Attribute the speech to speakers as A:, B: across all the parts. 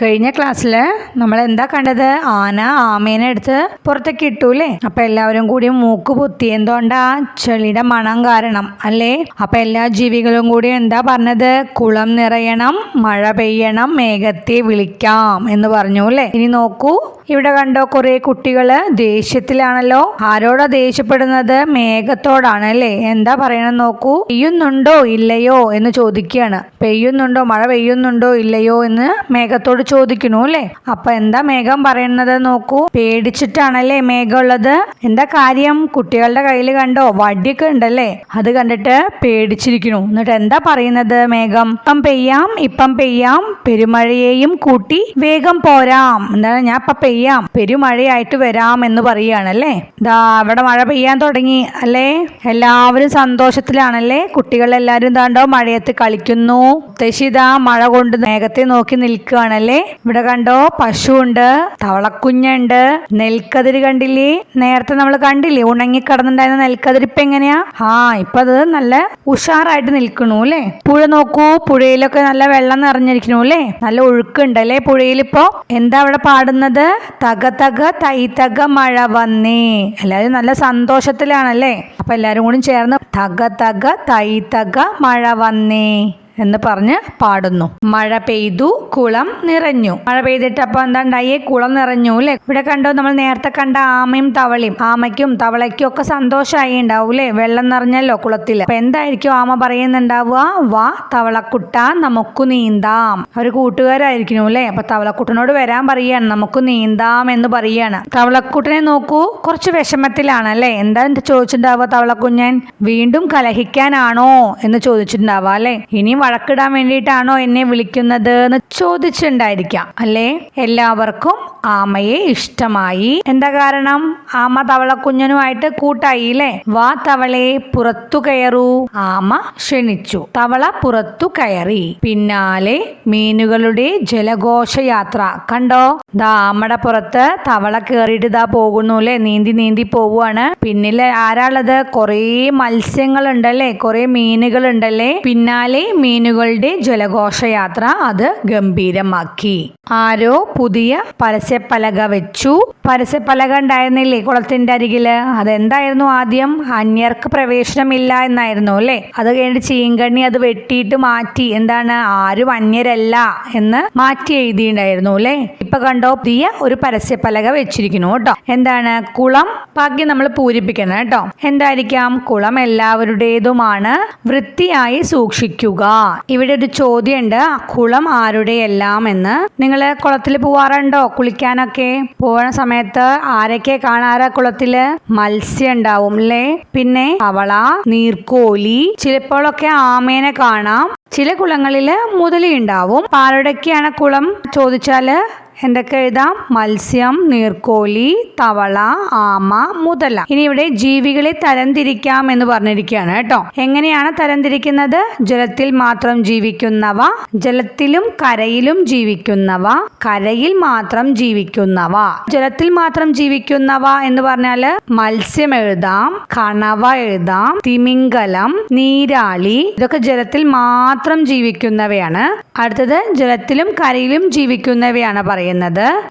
A: കഴിഞ്ഞ ക്ലാസ്സിൽ നമ്മൾ എന്താ കണ്ടത്? ആന ആമേനെ എടുത്ത് പുറത്തേക്ക് ഇട്ടൂലേ അപ്പൊ എല്ലാവരും കൂടി മൂക്ക് പൊത്തി എന്തുകൊണ്ടാ? ചെളിയുടെ മണം കാരണം അല്ലേ? അപ്പൊ എല്ലാ ജീവികളും കൂടി എന്താ പറഞ്ഞത്? കുളം നിറയണം മഴ പെയ്യണം മേഘത്തെ വിളിക്കാം എന്ന് പറഞ്ഞു അല്ലേ? ഇനി നോക്കൂ. ഇവിടെ കണ്ടോ കുറെ കുട്ടികൾ ദേഷ്യത്തിലാണല്ലോ. ആരോടാ ദേഷ്യപ്പെടുന്നത്? മേഘത്തോടാണ് അല്ലേ എന്താ പറയണം നോക്കൂ. പെയ്യുന്നുണ്ടോ ഇല്ലയോ എന്ന് ചോദിക്കുകയാണ്. പെയ്യുന്നുണ്ടോ? മഴ പെയ്യുന്നുണ്ടോ ഇല്ലയോ എന്ന് മേഘത്തോട് ചോദിക്കണു അല്ലേ? അപ്പൊ എന്താ മേഘം പറയുന്നത് നോക്കൂ. പേടിച്ചിട്ടാണല്ലേ മേഘം ഉള്ളത് എന്താ കാര്യം? കുട്ടികളുടെ കയ്യിൽ കണ്ടോ? വടിയൊക്കെ ഉണ്ടല്ലേ. അത് കണ്ടിട്ട് പേടിച്ചിരിക്കുന്നു. എന്നിട്ട് എന്താ പറയുന്നത് മേഘം? ഇപ്പം പെയ്യാം ഇപ്പം പെയ്യാം പെരുമഴയെയും കൂട്ടി വേഗം പോരാം. എന്താണ് ഞാൻ ഇപ്പൊ പെരുമഴയായിട്ട് വരാം എന്ന് പറയുകയാണല്ലേ? ദാ അവിടെ മഴ പെയ്യാൻ തുടങ്ങി അല്ലേ? എല്ലാവരും സന്തോഷത്തിലാണല്ലേ? കുട്ടികളെല്ലാരും കണ്ടോ മഴയത്ത് കളിക്കുന്നു. മുത്തശ്ശി മഴ കൊണ്ട് മേഘത്തെ നോക്കി നിൽക്കുകയാണല്ലേ? ഇവിടെ കണ്ടോ പശുവുണ്ട് തവളക്കുഞ്ഞുണ്ട്. നെൽക്കതിര് കണ്ടില്ലേ? നേരത്തെ നമ്മൾ കണ്ടില്ലേ ഉണങ്ങി കിടന്നുണ്ടായിരുന്ന നെൽക്കതിര് ഇപ്പൊ എങ്ങനെയാ? ആ ഇപ്പൊ അത് നല്ല ഉഷാറായിട്ട് നിൽക്കണു അല്ലേ? പുഴ നോക്കൂ പുഴയിലൊക്കെ നല്ല വെള്ളം നിറഞ്ഞിരിക്കണു അല്ലേ? നല്ല ഒഴുക്കുണ്ടല്ലേ പുഴയിലിപ്പോ എന്താ അവിടെ പാടുന്നത്? തക തക തൈ തക മഴ വന്നേ. എല്ലാവരും നല്ല സന്തോഷത്തിലാണല്ലേ? അപ്പൊ എല്ലാവരും കൂടി ചേർന്ന് തക തക തൈ തക മഴ വന്നേ. എന്ന് പറഞ്ഞ് പാടുന്നു. മഴ പെയ്തു കുളം നിറഞ്ഞു. മഴ പെയ്തിട്ട് എന്താ ഉണ്ടായി കുളം നിറഞ്ഞു അല്ലെ? ഇവിടെ കണ്ടോ നമ്മൾ നേരത്തെ കണ്ട ആമയും തവളയും. ആമയ്ക്കും തവളയ്ക്കും ഒക്കെ സന്തോഷമായി ഉണ്ടാവും അല്ലെ? വെള്ളം നിറഞ്ഞല്ലോ കുളത്തിൽ അപ്പൊ എന്തായിരിക്കും ആമ പറയുന്നുണ്ടാവുക? വാ തവളക്കുട്ട നമുക്ക് നീന്താം. ഒരു കൂട്ടുകാരായിരിക്കും അല്ലെ? അപ്പൊ തവളക്കുട്ടനോട് വരാൻ പറയാണ് നമുക്ക് നീന്താം എന്ന് പറയാണ്. തവളക്കുട്ടനെ നോക്കൂ കുറച്ച് വിഷമത്തിലാണ് അല്ലെ? എന്താ ചോദിച്ചിട്ടുണ്ടാവുക തവളക്കുഞ്ഞൻ? വീണ്ടും കലഹിക്കാനാണോ എന്ന് ചോദിച്ചിട്ടുണ്ടാവുക അല്ലെ? ഇനി വഴക്കിടാൻ വേണ്ടിയിട്ടാണോ എന്നെ വിളിക്കുന്നത് എന്ന് ചോദിച്ചിട്ടുണ്ടായിരിക്കാം. അല്ലേ? എല്ലാവർക്കും ആമയെ ഇഷ്ടമായി. എന്താ കാരണം? ആമ തവള കുഞ്ഞനുമായിട്ട് കൂട്ടായി അല്ലേ വാ തവളെ പുറത്തു കയറൂ. ആമ ക്ഷണിച്ചു. തവള പുറത്തു കയറി. പിന്നാലെ മീനുകളുടെ ജലഘോഷയാത്ര. കണ്ടോ? ദാ ആമയുടെ പുറത്ത് തവള കയറിയിട്ട് ഇതാ പോകുന്നു അല്ലേ? നീന്തി നീന്തി പോവുകയാണ്. പിന്നിൽ ആരാളത്? കുറേ മത്സ്യങ്ങളുണ്ടല്ലേ? കുറേ മീനുകളുണ്ടല്ലേ? പിന്നാലെ മീനുകളുടെ ജലഘോഷയാത്ര അത് ഗംഭീരമാക്കി. ആരോ പുതിയ പരസ്യപ്പലക വെച്ചു. പരസ്യപ്പലക ഉണ്ടായിരുന്നില്ലേ കുളത്തിന്റെ അരികിൽ? അതെന്തായിരുന്നു ആദ്യം? അന്യർക്ക് പ്രവേശനമില്ല എന്നായിരുന്നു അല്ലേ? അത് കഴിഞ്ഞിട്ട് ചീങ്കണ്ണി അത് വെട്ടിയിട്ട് മാറ്റി. എന്താണ്? ആരും അന്യരല്ല എന്ന് മാറ്റി എഴുതിയിട്ടുണ്ടായിരുന്നു അല്ലേ? ഇപ്പൊ കണ്ടോ പുതിയ ഒരു പരസ്യപ്പലക വെച്ചിരിക്കുന്നു കേട്ടോ. എന്താണ്? കുളം ഭാഗ്യം നമ്മൾ പൂരിപ്പിക്കണം കേട്ടോ. എന്തായിരിക്കാം? കുളം എല്ലാവരുടേതുമാണ്. വൃത്തിയായി സൂക്ഷിക്കുക. ഇവിടെ ഒരു ചോദ്യമുണ്ട്. കുളം ആരുടെയെല്ലാം എന്ന്. നിങ്ങൾ കുളത്തിൽ പോവാറുണ്ടോ? കുളിക്കാനൊക്കെ? പോണ സമയത്ത് ആരൊക്കെ കാണാറ് കുളത്തിൽ മത്സ്യം ഉണ്ടാവും അല്ലേ പിന്നെ അവള നീർക്കോലി ചിലപ്പോഴൊക്കെ ആമേനെ കാണാം. ചില കുളങ്ങളിൽ മുതലി ഉണ്ടാവും. ആരുടെയൊക്കെയാണ് കുളം? ചോദിച്ചാൽ എന്തൊക്കെ എഴുതാം? മത്സ്യം നീർക്കോലി തവള ആമ മുതല. ഇനി ഇവിടെ ജീവികളെ തരംതിരിക്കാം എന്ന് പറഞ്ഞിരിക്കുകയാണ് കേട്ടോ. എങ്ങനെയാണ് തരംതിരിക്കുന്നത്? ജലത്തിൽ മാത്രം ജീവിക്കുന്നവ ജലത്തിലും കരയിലും ജീവിക്കുന്നവ കരയിൽ മാത്രം ജീവിക്കുന്നവ. ജലത്തിൽ മാത്രം ജീവിക്കുന്നവ എന്ന് പറഞ്ഞാൽ മത്സ്യം എഴുതാം കണവ എഴുതാം തിമിംഗലം നീരാളി ഇതൊക്കെ ജലത്തിൽ മാത്രം ജീവിക്കുന്നവയാണ്. അടുത്തത് ജലത്തിലും കരയിലും ജീവിക്കുന്നവയാണ് പറയുന്നത്.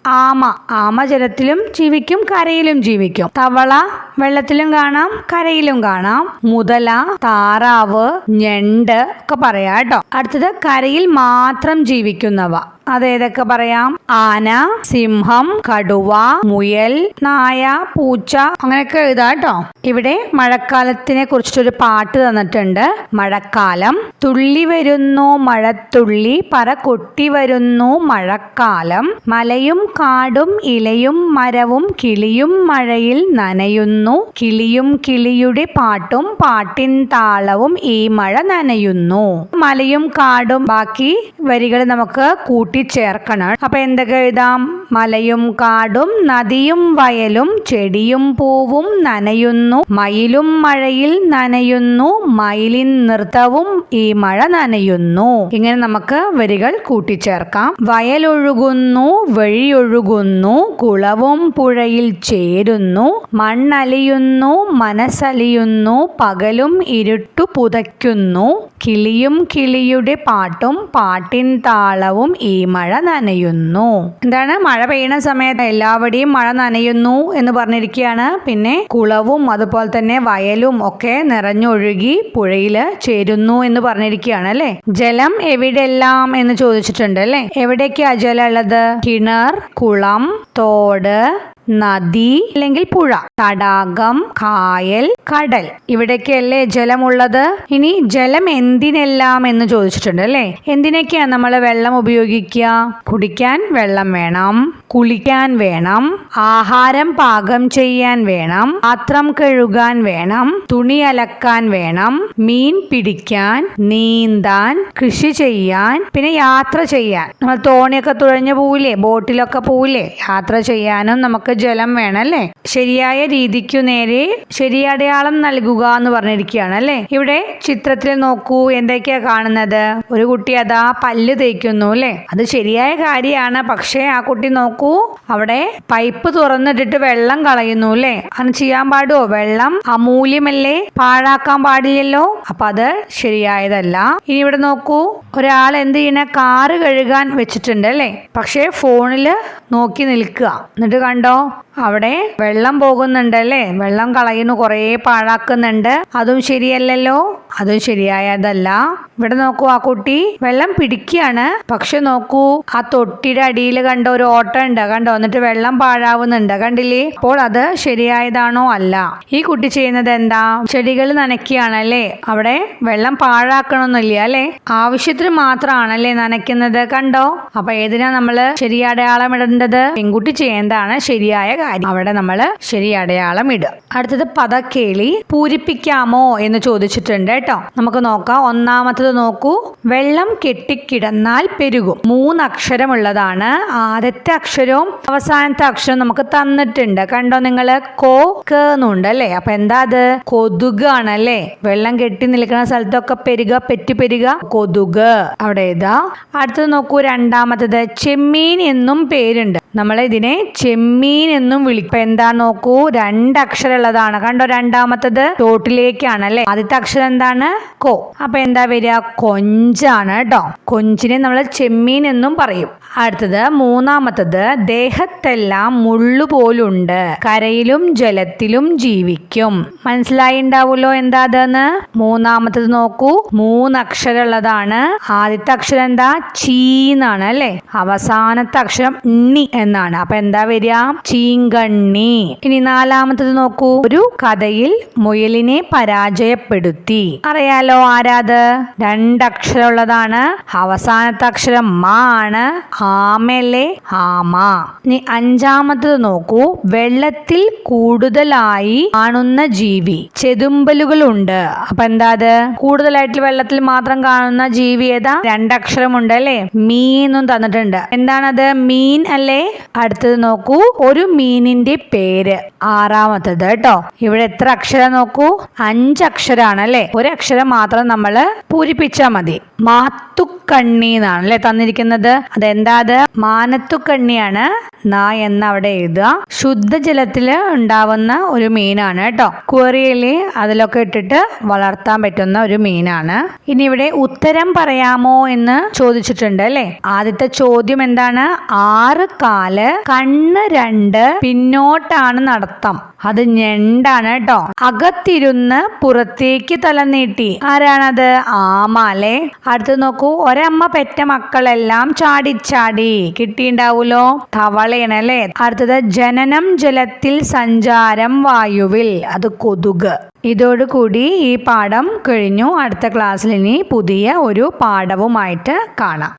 A: ആമ. ആമ ജലത്തിലും ജീവിക്കും കരയിലും ജീവിക്കും. തവള വെള്ളത്തിലും കാണാം കരയിലും കാണാം. മുതല താറാവ് ഞണ്ട് ഒക്കെ പറയാം കേട്ടോ. അടുത്തത് കരയിൽ മാത്രം ജീവിക്കുന്നവ. അതേതൊക്കെ പറയാം? ആന സിംഹം കടുവ മുയൽ നായ പൂച്ച അങ്ങനെയൊക്കെ എഴുതാം കേട്ടോ. ഇവിടെ മഴക്കാലത്തിനെ കുറിച്ചിട്ടൊരു പാട്ട് തന്നിട്ടുണ്ട്. മഴക്കാലം. തുള്ളി വരുന്നു മഴത്തുള്ളി പറ കൊട്ടി വരുന്നു മഴക്കാലം. മലയും കാടും ഇലയും മരവും കിളിയും മഴയിൽ നനയുന്നു. കിളിയും കിളിയുടെ പാട്ടും പാട്ടിൻ താളവും ഈ മഴ നനയുന്നു. മലയും കാടും ബാക്കി വരികൾ നമുക്ക് കൂട്ടി ചേർക്കണം അപ്പൊ എന്തൊക്കെ എഴുതാം? മലയും കാടും നദിയും വയലും ചെടിയും പൂവും നനയുന്നു മയിലും മഴയിൽ നനയുന്നു മയിലിൻ നൃത്തവും ഈ മഴ നനയുന്നു. ഇങ്ങനെ നമുക്ക് വരികൾ കൂട്ടിച്ചേർക്കാം. വയലൊഴുകുന്നു വഴിയൊഴുകുന്നു കുളവും പുഴയിൽ ചേരുന്നു മണ്ണലിയുന്നു മനസ്സലിയുന്നു പകലും ഇരുട്ടു പുതയ്ക്കുന്നു കിളിയും കിളിയുടെ പാട്ടും പാട്ടിൻ താളവും ഈ മഴ നനയുന്നു. എന്താണ്? മഴ പെയ്യുന്ന സമയത്ത് എല്ലാവരുടെയും മഴ നനയുന്നു എന്ന് പറഞ്ഞിരിക്കുകയാണ്. പിന്നെ കുളവും അതുപോലെ തന്നെ വയലും ഒക്കെ നിറഞ്ഞൊഴുകി പുഴയിൽ ചേരുന്നു എന്ന് പറഞ്ഞിരിക്കുകയാണ് അല്ലെ? ജലം എവിടെല്ലാം എന്ന് ചോദിച്ചിട്ടുണ്ട് അല്ലെ? എവിടേക്കാ ജലം ഉള്ളത്? കിണർ കുളം തോട് നദി അല്ലെങ്കിൽ പുഴ തടാകം കായൽ കടൽ. ഇവിടേക്കല്ലേ ജലമുള്ളത്? ഇനി ജലം എന്തിനെല്ലാം എന്ന് ചോദിച്ചിട്ടുണ്ട് അല്ലേ? എന്തിനൊക്കെയാ നമ്മൾ വെള്ളം ഉപയോഗിക്കുക? കുടിക്കാൻ വെള്ളം വേണം കുളിക്കാൻ വേണം ആഹാരം പാകം ചെയ്യാൻ വേണം പാത്രം കഴുകാൻ വേണം തുണി അലക്കാൻ വേണം മീൻ പിടിക്കാൻ നീന്താൻ കൃഷി ചെയ്യാൻ പിന്നെ യാത്ര ചെയ്യാൻ. നമ്മൾ തോണിയൊക്കെ തുഴഞ്ഞു പോവില്ലേ? ബോട്ടിലൊക്കെ പോവില്ലേ? യാത്ര ചെയ്യാനും നമുക്ക് ജലം വേണം അല്ലേ ശരിയായ രീതിക്കു നേരെ ശരിയടയാളം നൽകുക എന്ന് പറഞ്ഞിരിക്കുകയാണ് അല്ലേ? ഇവിടെ ചിത്രത്തിൽ നോക്കൂ എന്തൊക്കെയാ കാണുന്നത്? ഒരു കുട്ടി അതാ പല്ല് തേക്കുന്നു അല്ലേ? അത് ശരിയായ കാര്യമാണ് പക്ഷേ ആ കുട്ടി നോക്കൂ അവിടെ പൈപ്പ് തുറന്നിട്ടിട്ട് വെള്ളം കളയുന്നു അല്ലേ? അത് ചെയ്യാൻ പാടുമോ വെള്ളം അമൂല്യമല്ലേ? പാഴാക്കാൻ പാടില്ലല്ലോ? അപ്പൊ അത് ശരിയായതല്ല. ഇനി ഇവിടെ നോക്കൂ ഒരാൾ എന്ത് ചെയ്യണ? കാറ് കഴുകാൻ വെച്ചിട്ടുണ്ട് അല്ലേ? പക്ഷേ ഫോണിൽ നോക്കി നിൽക്കുക. എന്നിട്ട് കണ്ടോ? അവിടെ വെള്ളം പോകുന്നുണ്ട് അല്ലേ വെള്ളം കളയുന്നു കുറേ പാഴാക്കുന്നുണ്ട്. അതും ശരിയല്ലല്ലോ? അതും ശരിയായതല്ല. ഇവിടെ നോക്കൂ ആ കുട്ടി വെള്ളം പിടിക്കുകയാണ് പക്ഷെ നോക്കൂ ആ തൊട്ടിയുടെ അടിയിൽ കണ്ട ഒരു ഓട്ടം ഉണ്ട് കണ്ടോ? എന്നിട്ട് വെള്ളം പാഴാവുന്നുണ്ട്. കണ്ടില്ലേ? അപ്പോൾ അത് ശരിയായതാണോ അല്ല? ഈ കുട്ടി ചെയ്യുന്നത് എന്താ? ചെടികൾ നനയ്ക്കുകയാണ് അല്ലേ? അവിടെ വെള്ളം പാഴാക്കണമെന്നില്ല അല്ലേ? ആവശ്യത്തിന് മാത്രമാണല്ലേ നനയ്ക്കുന്നത്. കണ്ടോ? അപ്പൊ ഏതിനാ നമ്മൾ ശരി അടയാളം ഇടേണ്ടത്? പെൺകുട്ടി ചെയ്യേണ്ടതാണ് ശരിയായ കാര്യം. അവിടെ നമ്മൾ ശരി അടയാളം ഇടുക. അടുത്തത് പദക്കേളി പൂരിപ്പിക്കാമോ എന്ന് ചോദിച്ചിട്ടുണ്ട് കേട്ടോ. നമുക്ക് നോക്കാം. ഒന്നാമത്തത് നോക്കൂ. വെള്ളം കെട്ടിക്കിടന്നാൽ പെരുകും. മൂന്ന് അക്ഷരമുള്ളതാണ് ആദ്യത്തെ അക്ഷരവും അവസാനത്തെ അക്ഷരവും നമുക്ക് തന്നിട്ടുണ്ട്. കണ്ടോ നിങ്ങൾ കോ ക എന്നുണ്ട് അല്ലേ? അപ്പൊ എന്താ അത്? കൊതുകാണ് അല്ലേ വെള്ളം കെട്ടി നിൽക്കുന്ന സ്ഥലത്തൊക്കെ പെരുക പെറ്റു പെരുക കൊതുക്. അവിടെ ഇതാ അടുത്തത് നോക്കൂ. രണ്ടാമത്തത് ചെമ്മീൻ എന്നും പേരുണ്ട്. നമ്മൾ ഇതിനെ ചെമ്മീൻ എന്നും വിളിക്കും. എന്താ നോക്കൂ? രണ്ട് ഉള്ളതാണ് കണ്ടോ രണ്ടാമത്തത്? തോട്ടിലേക്കാണ് അല്ലെ? ആദ്യത്തെ അക്ഷരം എന്താണ്? കോ. അപ്പൊ എന്താ വരിക? കൊഞ്ചാണ് കേട്ടോ കൊഞ്ചിനെ നമ്മൾ ചെമ്മീൻ എന്നും പറയും. അടുത്തത് മൂന്നാമത്തത് ദേഹത്തെല്ലാം മുള്ളുപോലുണ്ട് കരയിലും ജലത്തിലും ജീവിക്കും. മനസ്സിലായി ഉണ്ടാവുമല്ലോ എന്താ അതെന്ന്? മൂന്നാമത്തത് നോക്കൂ. മൂന്ന് അക്ഷരമുള്ളതാണ് ആദ്യത്തെ അക്ഷരം എന്താ? ചീന്നാണ് അല്ലെ? അവസാനത്തെ അക്ഷരം ണി എന്നാണ്. അപ്പൊ എന്താ വരിക? ചീങ്കണ്ണി. ഇനി നാലാമത്തത് നോക്കൂ. ഒരു കഥയിൽ മുയലിനെ പരാജയപ്പെടുത്തി. അറിയാലോ ആരാത്? രണ്ടക്ഷരമുള്ളതാണ്. അവസാനത്തെ അക്ഷരം മാ ആണ്. ആമല്ലേ ആമ ഇനി അഞ്ചാമത്തത് നോക്കൂ. വെള്ളത്തിൽ കൂടുതലായി കാണുന്ന ജീവി. ചെതുമ്പലുകളുണ്ട്. അപ്പൊ എന്താ അത് കൂടുതലായിട്ട് വെള്ളത്തിൽ മാത്രം കാണുന്ന ജീവി ഏതാ? രണ്ടക്ഷരമുണ്ട് അല്ലേ? മീനും തന്നിട്ടുണ്ട്. എന്താണത്? മീൻ അല്ലേ? അടുത്തത് നോക്കൂ. ഒരു മീനിന്റെ പേര്. ആറാമത്തത് കേട്ടോ. ഇവിടെ എത്ര അക്ഷരം നോക്കൂ? അഞ്ചക്ഷരാണ് അല്ലേ? ഒരു അക്ഷരം മാത്രം നമ്മൾ പൂരിപ്പിച്ചാൽ മതി. മാത്തുക്കണ്ണി എന്നാണ് അല്ലെ തന്നിരിക്കുന്നത്. അതെന്താ അത് മാനത്തുക്കണ്ണിയാണ് നാ എന്ന് അവിടെ എഴുതുക. ശുദ്ധജലത്തിൽ ഉണ്ടാവുന്ന ഒരു മീനാണ് കേട്ടോ. ക്വറിയിൽ അതിലൊക്കെ ഇട്ടിട്ട് വളർത്താൻ പറ്റുന്ന ഒരു മീനാണ്. ഇനി ഇവിടെ ഉത്തരം പറയാമോ എന്ന് ചോദിച്ചിട്ടുണ്ട് അല്ലെ? ആദ്യത്തെ ചോദ്യം എന്താണ്? ആറ് കാൽ കണ്ണ് രണ്ട് പിന്നോട്ടാണ് നടത്തം. അത് ഞണ്ടാണ് കേട്ടോ. അകത്തിരുന്ന് പുറത്തേക്ക് തല നീട്ടി. ആരാണത്? ആമാലെ അടുത്ത് നോക്കൂ. ഒരമ്മ പെറ്റ മക്കളെല്ലാം ചാടിച്ചാടി കിട്ടിണ്ടാവൂലോ തവളയാണ് അല്ലേ? അടുത്തത് ജനനം ജലത്തിൽ സഞ്ചാരം വായുവിൽ. അത് കൊതുക്. ഇതോടുകൂടി ഈ പാഠം കഴിഞ്ഞു. അടുത്ത ക്ലാസ്സിൽ ഇനി പുതിയ ഒരു പാഠവുമായിട്ട് കാണാം.